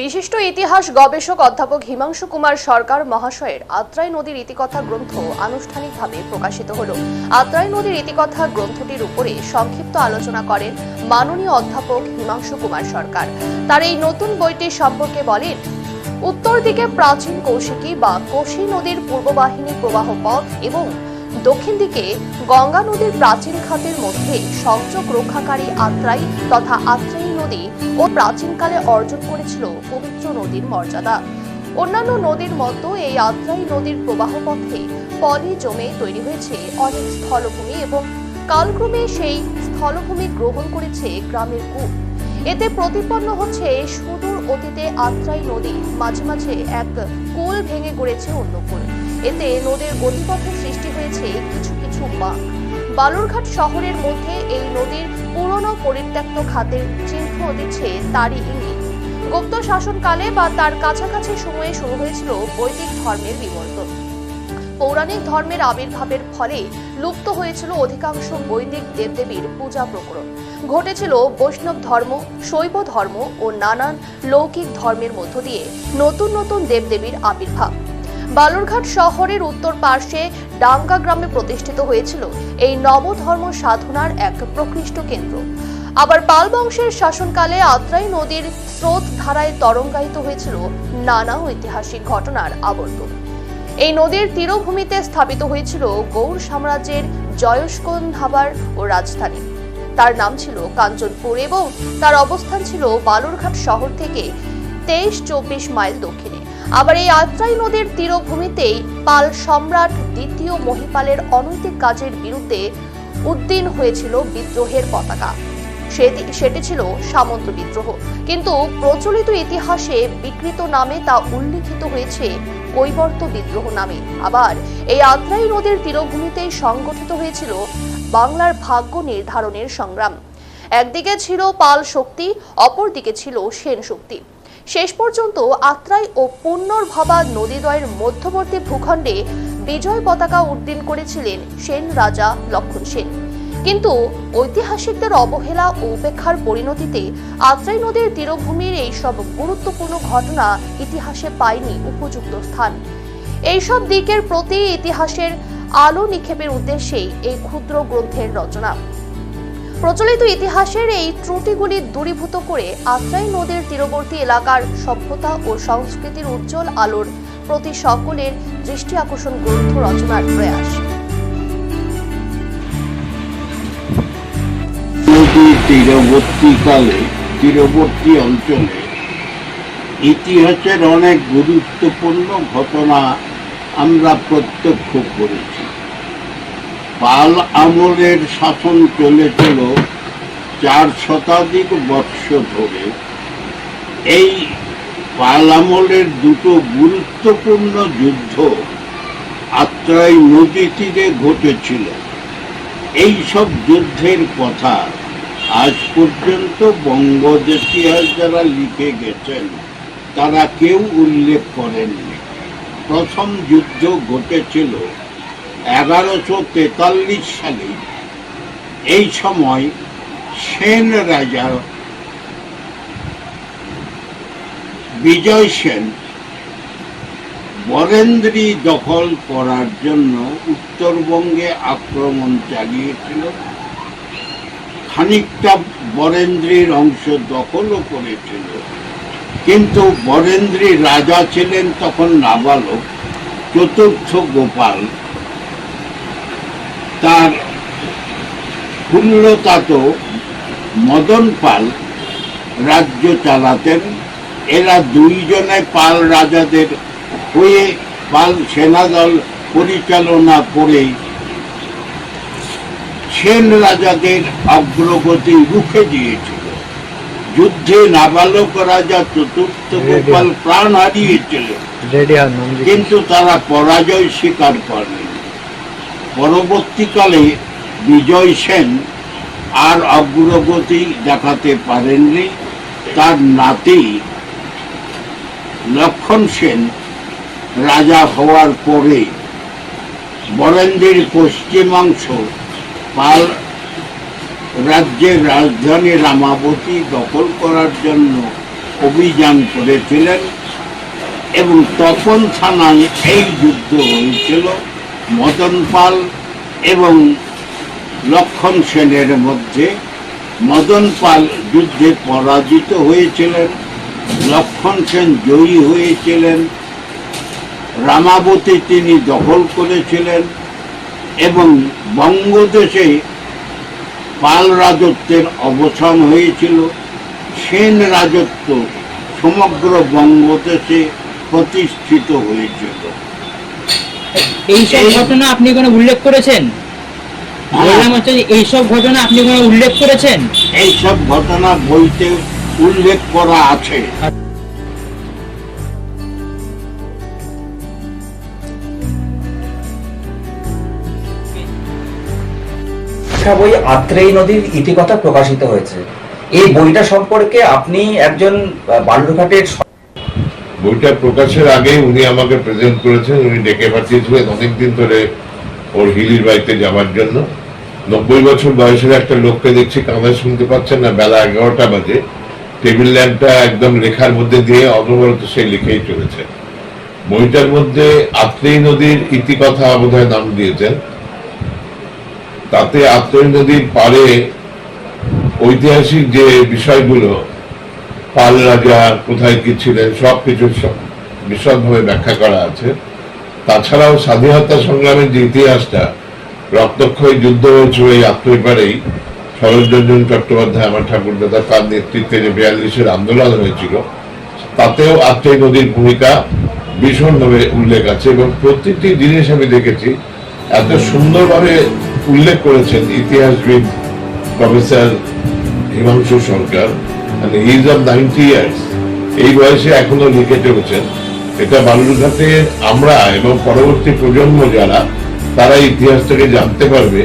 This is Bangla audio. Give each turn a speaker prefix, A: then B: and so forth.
A: বিশিষ্ট ইতিহাস গবেষক অধ্যাপক হিমাংশু কুমার সরকার মহাশয়ের আত্রাই নদীর ইতিকথা গ্রন্থ আনুষ্ঠানিকভাবে প্রকাশিত হল। আত্রাই নদীর ইতিকথা গ্রন্থটির উপরে সংক্ষিপ্ত আলোচনা করেন মাননীয় অধ্যাপক হিমাংশু কুমার সরকার। তার এই নতুন বইটি সম্পর্কে বলেন, উত্তর দিকে প্রাচীন কৌশিকী বা কোশি নদীর পূর্ববাহিনী প্রবাহ পথ এবং দক্ষিণ দিকে গঙ্গা নদীর প্রাচীন খাতের মধ্যে সংযোগ রক্ষাকারী আত্রাই তথা আত্রাই নদী ও প্রাচীনকালে অর্জন করেছিল পবিত্র নদীর মর্যাদা। অন্যান্য নদীর মতো এই আত্রাই নদীর প্রবাহ পথে পলি জমে তৈরি হয়েছে অনেক স্থলভূমি এবং কালক্রমে সেই স্থলভূমি গ্রহণ করেছে গ্রামের কূপ। এতে প্রতিপন্ন হচ্ছে সুদূর অতীতে আত্রাই নদী, মাঝে মাঝে এক কোল ভেঙে গড়েছে অন্য কোল। এতে নদীর গতিপথের হয়েছে কিছু কিছু বাঁক। বালুরঘাট শহরের মধ্যে এই নদীর পুরনো পরিত্যক্ত খাতের চিহ্ন দিচ্ছে তারই ইঙ্গিত। গুপ্ত শাসনকালে বা তার কাছাকাছি সময়ে শুরু হয়েছিল বৈদিক ধর্মের বিবর্তন। পৌরাণিক ধর্মের আবির্ভাবের ফলে লুপ্ত হয়েছিল অধিকাংশ বৈদিক দেবদেবীর পূজা প্রকরণ। ঘটেছিল বৈষ্ণব ধর্ম, শৈব ধর্ম ও নানান লৌকিক ধর্মের মধ্য দিয়ে নতুন নতুন দেবদেবীর আবির্ভাব। বালুরঘাট শহরের উত্তর পার্শ্বে ডাঙ্গা গ্রামে প্রতিষ্ঠিত হয়েছিল এই নবধর্ম সাধনার এক প্রকৃষ্ট কেন্দ্র। আবার পাল বংশের শাসনকালে আত্রাই নদীর স্রোত ধারায় তরঙ্গায়িত হয়েছিল নানা ঐতিহাসিক ঘটনার আবর্তন এই নদীর তীরভূমিতে স্থাপিত হয়েছিল গৌড় সাম্রাজ্যের জয়স্কন ধাবার ও রাজধানী। তার নাম ছিল কাঞ্চনপুর এবং তার অবস্থান ছিল বালুরঘাট শহর থেকে তেইশ চব্বিশ মাইল দক্ষিণে। আবার এই আত্রাই নদীর তীরভূমিতেই পাল সম্রাট দ্বিতীয় মহিপালের অনৈতিক কাজের বিরুদ্ধে উদ্দিন হয়েছিল বিদ্রোহের পতাকা। সেটি ছিল সামন্ত বিদ্রোহ। কিন্তু প্রচলিত ইতিহাসে বিকৃত নামে তা উল্লিখিত হয়েছে কৈবর্ত বিদ্রোহ নামে। আবার এই আত্রাই নদীর তীরভূমিতেই সংগঠিত হয়েছিল বাংলার ভাগ্য নির্ধারণের সংগ্রাম। একদিকে ছিল পাল শক্তি, অপরদিকে ছিল সেন শক্তি। শেষ পর্যন্ত আত্রাই ও পুনর্ভবা নদীদ্বয়ের মধ্যবর্তী ভূখণ্ডে বিজয় পতাকা উড্ডীন করেছিলেন সেন রাজা লক্ষণ সেন। কিন্তু ঐতিহাসিকদের অবহেলা ও উপেক্ষার পরিণতিতে আত্রাই নদীর তীরভূমির এইসব গুরুত্বপূর্ণ ঘটনা ইতিহাসে পায়নি উপযুক্ত স্থান। এইসব দিকের প্রতি ইতিহাসের আলো নিক্ষেপের উদ্দেশ্যেই এই ক্ষুদ্র গ্রন্থের রচনা। প্রচলিত ইতিহাসের এই ত্রুটিগুলি দূরীভূত করে আত্রাই নদীর তীরবর্তী এলাকার সভ্যতা ও সংস্কৃতির উজ্জ্বল আলোর প্রতি সকলের দৃষ্টি আকর্ষণ গ্রন্থ রচনার প্রয়াস।
B: তীরবর্তীকালে, তীরবর্তী অঞ্চলে ইতিহাসের অনেক গুরুত্বপূর্ণ ঘটনা আমরা প্রত্যক্ষ করেছি পাল আমলের শাসন চলেছিল চার শতাধিক বর্ষ ধরে। এই পাল আমলের দুটো গুরুত্বপূর্ণ যুদ্ধ আত্রাই নদী তীরে ঘটেছিল। এই সব যুদ্ধের কথা আজ পর্যন্ত বঙ্গ ইতিহাস যারা লিখে গেছেন, তারা কেউ উল্লেখ করেননি। প্রথম যুদ্ধ ঘটেছিল এগারোশো তেতাল্লিশ সালে এই সময় সেন রাজা বিজয় সেন বরেন্দ্রী দখল করার জন্য উত্তরবঙ্গে আক্রমণ চালিয়েছিল। খানিকটা বরেন্দ্রীর অংশ দখলও করেছিল। কিন্তু বরেন্দ্রী রাজা ছিলেন তখন নাবালক, চতুর্থ গোপাল। তার ফুল্লতাত মদন পাল রাজ্য চালাতেন। এরা দুইজনে পাল রাজাদের হয়ে পাল সেনাদল পরিচালনা করে সেন রাজাদের অগ্রগতি রুখে দিয়েছিল। যুদ্ধে নাবালক রাজা চতুর্থ গোপাল প্রাণ
C: নন্দী
B: কিন্তু তারা পরাজয় স্বীকার করেন। পরবর্তীকালে বিজয় সেন আর অগ্রগতি দেখাতে পারেননি। তার নাতি লক্ষণ সেন রাজা হওয়ার পরে বরেন্দ্রের পশ্চিমাংশ পাল রাজ্যের রাজধানী রামাবতী দখল করার জন্য অভিযান করেছিলেন এবং তখন থানায় এই যুদ্ধ হয়েছিল। মদন পাল এবং লক্ষণ সেনের মধ্যে মদন পাল যুদ্ধে পরাজিত হয়েছিলেন, লক্ষণ সেন জয়ী হয়েছিলেন, রামাবতী তিনি দখল করেছিলেন এবং বঙ্গদেশে পাল রাজত্বের অবসান হয়েছিল। সেন রাজত্ব সমগ্র বঙ্গদেশে প্রতিষ্ঠিত হয়েছিল।
C: এইসব
B: এই-
C: ঘটনা আপনি কোনো উল্লেখ করেছেন? বললাম হচ্ছে এইসব ঘটনা আপনি কোনো উল্লেখ করেছেন?
B: এইসব ঘটনা বইতে উল্লেখ করা আছে।
D: শিক্ষা বই আত্রেই নদীর ইতিকথা প্রকাশিত হয়েছে। এই বইটা সম্পর্কে আপনি একজন আহ, বালুরঘাটের
E: বইটা প্রকাশের আগেই উনি আমাকে প্রেজেন্ট করেছেন, উনি ডেকে পাঠিয়েছিলেন অনেকদিন ধরে ওর হিলির বাড়িতে যাওয়ার জন্য। নব্বই বছর বয়সের একটা লোককে দেখছি কাঁদা শুনতে পাচ্ছেন না, বেলা এগারোটা বাজে। টেবিল ল্যাম্পটা একদম লেখার মধ্যে দিয়ে অনবরত সে লিখেই চলেছে। বইটার মধ্যে আত্রেই নদীর ইতিকথা বোধহয় নাম দিয়েছেন। তাতে আত্রেই নদীর পারে ঐতিহাসিক যে বিষয়গুলো পাল রাজা কোথায় কি ছিলেন, সব কিছু বিশদভাবে ব্যাখ্যা করা আছে। তাছাড়াও স্বাধীনতা সংগ্রামের যে ইতিহাসটা, রক্তক্ষয়ী যুদ্ধ হয়েছিল এই আত্মীয়পাড়েই শরৎরঞ্জন চট্টোপাধ্যায়, আমার ঠাকুরদাদা তার নেতৃত্বে যে বিয়াল্লিশের আন্দোলন হয়েছিল, তাতেও আত্মীয় নদীর ভূমিকা ভীষণভাবে উল্লেখ আছে এবং প্রতিটি জিনিস আমি দেখেছি, এত সুন্দরভাবে উল্লেখ করেছেন ইতিহাসবিদ প্রফেসর হিমাংশু সরকার। মানে ইজ অফ নাইনটি ইয়ার্স এই বয়সে এখনও লিখে চলেছেন। এটা বালুরঘাটে আমরা এবং পরবর্তী প্রজন্ম যারা, তারা ইতিহাস থেকে জানতে পারবে